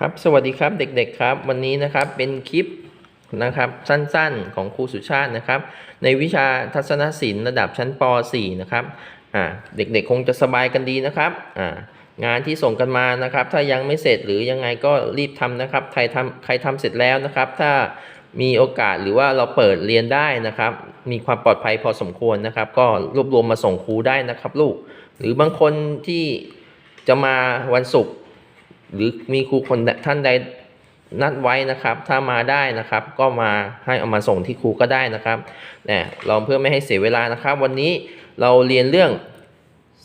ครับสวัสดีครับเด็กๆครับ วันนี้นะครับเป็นคลิปนะครับสั้นๆของครูสุชาตินะครับ ในวิชาทัศนศิลป์ระดับชั้นป .4 นะครับอ่าเด็กๆคงจะสบายกันดีนะครับอ่างานที่ส่งกันมานะครับ ถ้ายังไม่เสร็จหรือยังไงก็รีบทำนะครับใครทำใครทำเสร็จแล้วนะครับ ถ้ามีโอกาสหรือว่าเราเปิดเรียนได้นะครับ มีความปลอดภัยพอสมควรนะครับ ก็รวบรวมมาส่งครูได้นะครับ ลูก หรือบางคนที่จะมาวันศุกร์ หรือมีครูคนท่านใดนัดไว้นะครับ ถ้ามาได้นะครับ ก็มาให้เอามาส่งที่ครูก็ได้นะครับเนี่ยเราเพื่อไม่ให้เสียเวลานะครับ วันนี้เราเรียนเรื่อง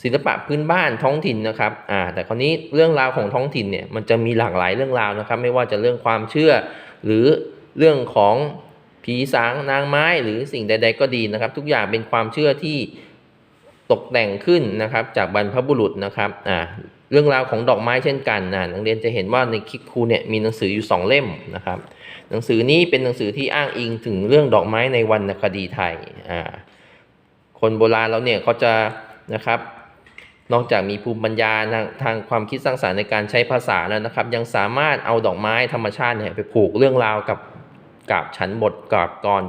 ศิลปะพื้นบ้านท้องถิ่นนะครับ อ่า แต่คราวนี้เรื่องราวของท้องถิ่นเนี่ยมันจะมีหลากหลายเรื่องราวนะครับ ไม่ว่าจะเรื่องความเชื่อ หรือเรื่องของผีสางนางไม้หรือสิ่งใด ๆ ก็ดีนะครับ ทุกอย่างเป็นความเชื่อที่ตกแต่งขึ้นนะครับ จากบรรพบุรุษนะครับ อ่า เรื่องราวของดอกไม้เช่นกันนะนักเรียนจะเห็นว่าในคลิปครูเนี่ยมีหนังสืออยู่สองเล่มนะครับ หนังสือนี้เป็นหนังสือที่อ้างอิงถึงเรื่องดอกไม้ในวรรณคดีไทยอ่าคนโบราณเราเนี่ยเขาจะนะครับนอกจากมีภูมิปัญญาทางทางความคิดสร้างสรรค์ในการใช้ภาษาแล้วนะครับ ยังสามารถเอาดอกไม้ธรรมชาติเนี่ยไปผูกเรื่องราวกับกาบฉันบทกาบกร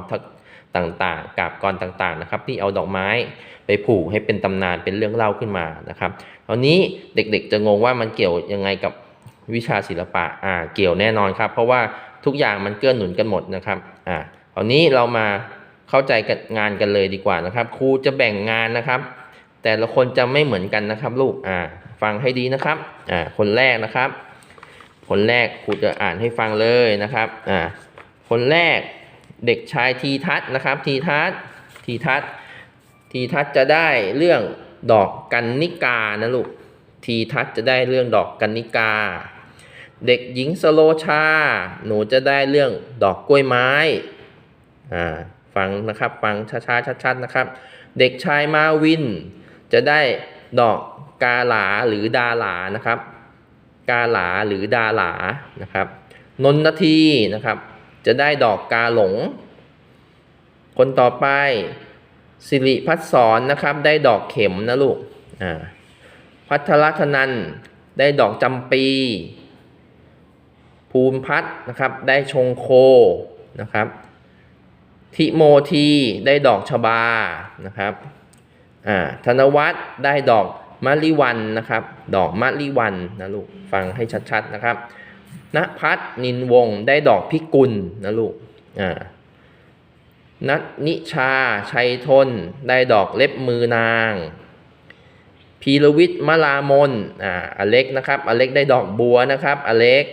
ต่างๆกาบกรต่างๆนะครับที่เอาดอกไม้ไปผูกให้เป็นตำนานเป็นเรื่องเล่าขึ้นมานะครับคราวนี้เด็กๆจะงงว่ามันเกี่ยวยังไงกับวิชาศิลปะอ่าเกี่ยวแน่นอนครับ เพราะว่าทุกอย่างมันเกื้อหนุนกันหมดนะครับอ่าคราวนี้เรามาเข้าใจงานกันเลยดีกว่านะครับ ครูจะแบ่งงานนะครับ แต่ละคนจะไม่เหมือนกันนะครับ ลูกอ่าฟังให้ดีนะครับอ่าคนแรกนะครับ คนแรกครูจะอ่านให้ฟังเลยนะครับอ่าคนแรก เด็กชายทีทัศนะครับทีทัศทีทัศทีทัศจะได้เรื่องดอกกันนิกานะลูกทีทัศจะได้เรื่องดอกกันนิกา เด็กหญิงสโลชา หนูจะได้เรื่องดอกกล้วยไม้อ่าฟังนะครับฟังช้าๆชัดๆนะครับ เด็กชายมาวิน จะได้ดอกกาหลาหรือดาหลานะครับ กาหลาหรือดาหลานะครับนนททีนะครับ จะได้ดอกกาหลง คนต่อไปสิริพัฒสอนนะครับ ได้ดอกเข็มนะลูกอ่าพัทรธนันได้ดอกจำปี ภูมิพัฒนะครับ ได้ชงโคนะครับ ทิโมทีได้ดอกชบานะครับอ่าธนวัฒน์ได้ดอกมะลิวันนะครับ ดอกมะลิวันนะลูกฟังให้ชัดๆนะครับ ณพัฒนินวงศ์ได้ดอกพิกุลนะลูกอ่านัทนิชา ชัยทน ได้ดอกเล็บมือนาง พีรวิทย์มลามนอ่าอเล็กนะครับ อเล็กได้ดอกบัวนะครับ อเล็ก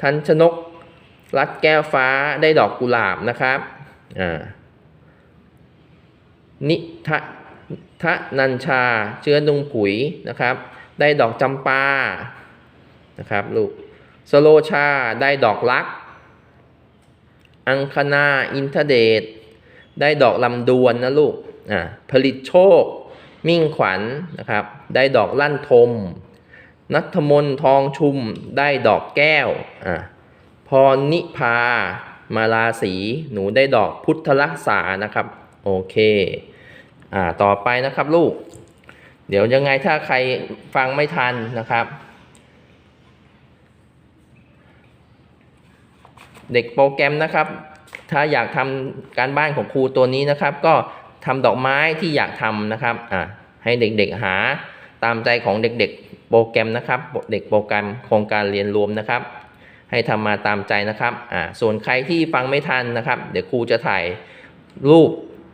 ทันชนก รัดแก้วฟ้าได้ดอกกุหลาบนะครับอ่านิทะทะนัญชา เชื้อนุงผุยนะครับ ได้ดอกจำปา นะครับลูก สโลชาได้ดอกลัก อังคณาอินทเดชได้ดอกลำดวนนะลูกอ่าผลิตโชค มิ่งขวัญนนะครับ ได้ดอกลั่นทม นัทมนทองชุมได้ดอกแก้วอ่าพรนิพามาลาสีหนูได้ดอกพุทธรักษานะครับ โอเคอ่าต่อไปนะครับลูก เดี๋ยวยังไงถ้าใครฟังไม่ทันนะครับ เด็กโปรแกรมนะครับ ถ้าอยากทำการบ้านของครูตัวนี้นะครับ ก็ทำดอกไม้ที่อยากทำนะครับอ่าให้เด็กๆหาตามใจของเด็กๆโปรแกรมนะครับ เด็กโปรแกรมโครงการเรียนรวมนะครับ ให้ทำมาตามใจนะครับอ่าส่วนใครที่ฟังไม่ทันนะครับ เดี๋ยวครูจะถ่ายรูป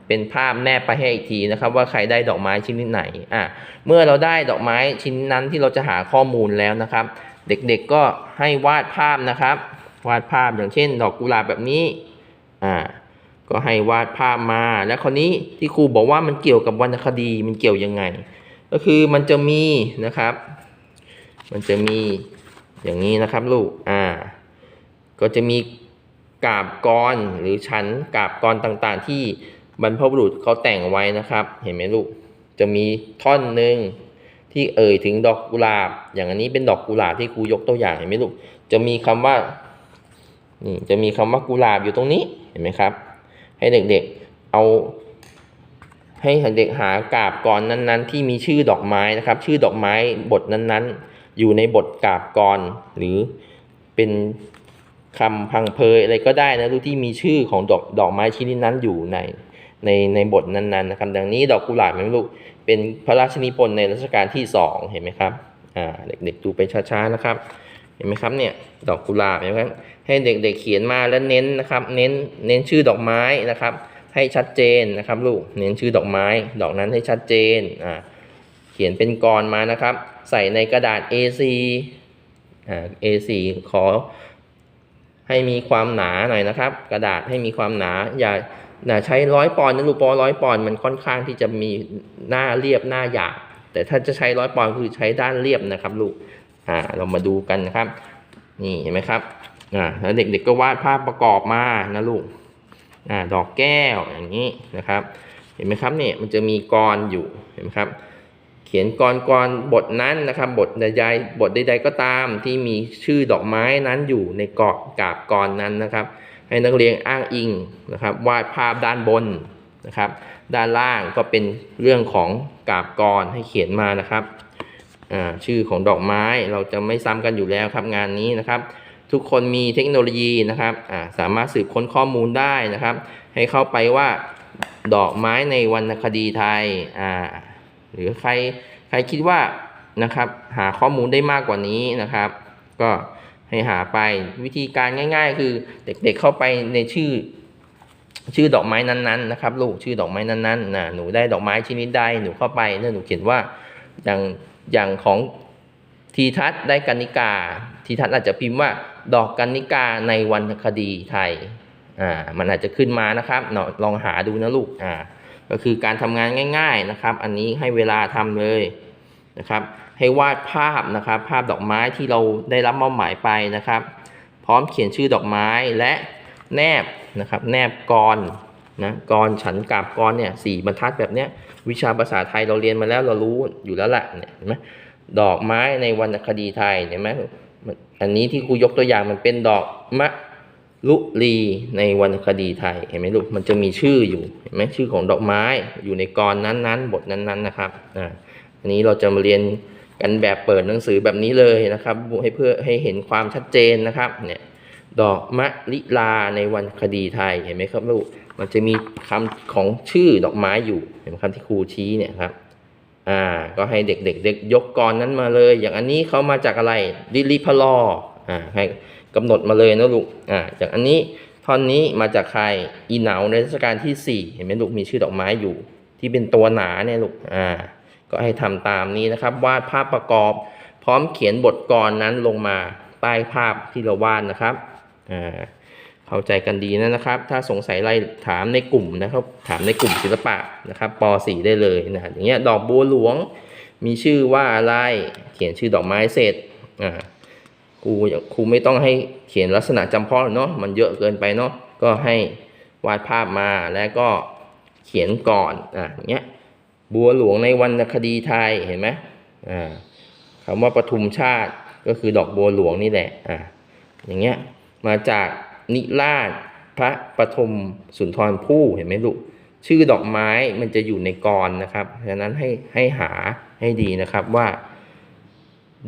เป็นภาพแนบไปให้อีกทีนะครับ ว่าใครได้ดอกไม้ชนิดไหนอ่าเมื่อเราได้ดอกไม้ชิ้นนั้นที่เราจะหาข้อมูลแล้วนะครับ เด็กๆก็ให้วาดภาพนะครับ วาดภาพอย่างเช่น ดอกกุหลาบแบบนี้อ่าก็ให้วาดภาพมา แล้วคราวนี้ที่ครูบอกว่ามันเกี่ยวกับวรรณคดีมันเกี่ยวยังไง ก็คือมันจะมีนะครับ มันจะมีอย่างนี้นะครับลูกอ่าก็จะมีกาบกรหรือชั้นกาบกรต่างๆ ที่บรรพบุรุษเขาแต่งไว้นะครับ เห็นไหมลูกจะมีท่อนหนึ่งที่เอ่ยถึงดอกกุหลาบ อย่างอันนี้เป็นดอกกุหลาบที่ครูยกตัวอย่างเห็นไหมลูกจะมีคำว่า นี่จะมีคำว่ากุหลาบอยู่ตรงนี้เห็นไหมครับ ให้เด็กๆเอาให้เด็กหากาบกรนั้นๆ ที่มีชื่อดอกไม้นะครับ ชื่อดอกไม้บทนั้นๆ อยู่ในบทกาบกรหรือเป็นคำพังเพยอะไรก็ได้นะลูกที่มีชื่อของดอกดอกไม้ชนิดนั้นอยู่ในในในบทนั้นๆนะครับดังนี้ดอกกุหลาบเห็นไหมลูกเป็นพระราชนิพนธ์ในรัชกาลที่สองเห็นไหมครับอ่าเด็กๆดูไปช้าๆนะครับ เห็นไหมครับเนี่ยดอกกุหลาบเห็นไหมครับให้เด็กๆเขียนมาแล้วเน้นนะครับ เน้นเน้นชื่อดอกไม้นะครับ ให้ชัดเจนนะครับลูกเน้นชื่อดอกไม้ ดอกนั้นให้ชัดเจนอ่าเขียนเป็นกรมานะครับ ใส่ในกระดาษ A4 อ่า A4 ขอให้มีความหนาหน่อยนะครับ กระดาษให้มีความหนาอย่าอย่าใช้ร้อยปอนด์นะลูกปอร้อยปอนด์มันค่อนข้างที่จะมีหน้าเรียบหน้าหยาบแต่ถ้าจะใช้ร้อยปอนด์คือใช้ด้านเรียบนะครับ ลูก อ่าเรามาดูกันนะครับ นี่เห็นไหมครับอ่าแล้วเด็กๆก็วาดภาพประกอบมานะลูกอ่าดอกแก้วอย่างนี้นะครับ เห็นไหมครับเนี่ยมันจะมีกรอยู่เห็นไหมครับ เขียนกรกรบทนั้นนะครับ บทใดๆบทใด ๆก็ตามที่มีชื่อดอกไม้นั้นอยู่ในกรอบกาบกรนั้นนะครับ ให้นักเรียนอ้างอิงนะครับ วาดภาพด้านบนนะครับ ด้านล่างก็เป็นเรื่องของกาบกรให้เขียนมานะครับ ชื่อของดอกไม้เราจะไม่ซ้ำกันอยู่แล้วครับงานนี้นะครับ ทุกคนมีเทคโนโลยีนะครับสามารถสืบค้นข้อมูลได้นะครับ ให้เข้าไปว่าดอกไม้ในวรรณคดีไทยหรือใครใครคิดว่านะครับหาข้อมูลได้มากกว่านี้นะครับ ก็ให้หาไปวิธีการง่าย ๆ คือเด็กๆเข้าไปในชื่อ ชื่อดอกไม้นั้นๆนะครับ ลูกชื่อดอกไม้นั้นๆนะหนูได้ดอกไม้ชนิดใดหนูเข้าไปแล้วหนูเขียนว่าอย่าง อย่างของทีทัศน์ได้กันิกา ทีทัศน์อาจจะพิมพ์ว่าดอกกันิกาในวรรณคดีไทยอ่ามันอาจจะขึ้นมานะครับเนาลองหาดูนะลูกอ่าก็คือการทำงานง่าย ๆนะครับ อันนี้ให้เวลาทำเลยนะครับ ให้วาดภาพนะครับ ภาพดอกไม้ที่เราได้รับมอบหมายไปนะครับ พร้อมเขียนชื่อดอกไม้และแนบนะครับ แนบกร นะกรฉันกาบกรเนี่ยสี่บรรทัดแบบเนี้ยวิชาภาษาไทยเราเรียนมาแล้วเรารู้อยู่แล้วแหละเนี่ยเห็นไหมดอกไม้ในวรรณคดีไทยเห็นไหมอันนี้ที่ครูยกตัวอย่างมันเป็นดอกมะลุลีในวรรณคดีไทยเห็นไหมลูกมันจะมีชื่ออยู่เห็นไหมชื่อของดอกไม้อยู่ในกรนั้นๆ บทนั้นๆนะครับอ่าอันนี้เราจะมาเรียนกันแบบเปิดหนังสือแบบนี้เลยนะครับ ให้เพื่อให้เห็นความชัดเจนนะครับเนี่ยดอกมะลิลาในวรรณคดีไทยเห็นไหมครับลูก มันจะมีคำของชื่อดอกไม้อยู่เห็นไหมครับที่ครูชี้เนี่ยครับ อ่า ก็ให้เด็กๆเด็กยกกรนั้นมาเลย อย่างอันนี้เขามาจากอะไรลิลิพลออ่าให้กำหนดมาเลยนะลูกอ่าจากอันนี้ท่อนนี้มาจากใครอีเหนาในรัชกาลที่ 4 เห็นไหมลูกมีชื่อดอกไม้อยู่ ที่เป็นตัวหนาเนี่ยลูกอ่าก็ให้ทำตามนี้นะครับ วาดภาพประกอบ พร้อมเขียนบทกรนั้นลงมาใต้ภาพที่เราวาดนะครับอ่า เข้าใจกันดีนะนะครับ ถ้าสงสัยอะไรถามในกลุ่มนะครับ ถามในกลุ่มศิลปะนะครับป .4 ได้เลยนะอย่างเงี้ยดอกบัวหลวง มีชื่อว่าอะไร เขียนชื่อดอกไม้เสร็จอ่าครูครูไม่ต้องให้เขียนลักษณะจำเพาะเนาะมันเยอะเกินไปเนาะก็ให้วาดภาพมาแล้วก็เขียนก่อนอะอย่างเงี้ยบัวหลวงในวรรณคดีไทยเห็นไหมอ่าคำว่าปทุมชาติก็คือดอกบัวหลวงนี่แหละอ่าอย่างเงี้ยมาจาก นิราช พระปฐมสุนทรภู่เห็นไหมลูกชื่อดอกไม้มันจะอยู่ในกรนะครับฉะนั้นให้ให้หาให้ดีนะครับว่า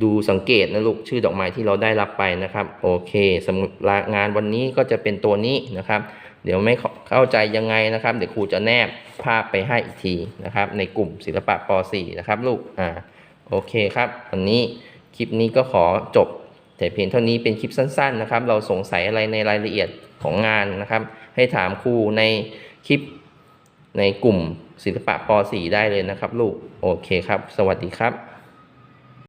ดูสังเกตนะลูกชื่อดอกไม้ที่เราได้รับไปนะครับ โอเคสำหรับงานวันนี้ก็จะเป็นตัวนี้นะครับ เดี๋ยวไม่เข้าใจยังไงนะครับ เดี๋ยวครูจะแนบภาพไปให้อีกทีนะครับ ในกลุ่มศิลปะป .4 นะครับ ลูกอ่าโอเคครับ วันนี้คลิปนี้ก็ขอจบ แต่เพียงเท่านี้เป็นคลิปสั้นๆนะครับ เราสงสัยอะไรในรายละเอียดของงานนะครับ ให้ถามครูในคลิปในกลุ่มศิลปะป .4 ได้เลยนะครับ ลูก โอเคครับ สวัสดีครับ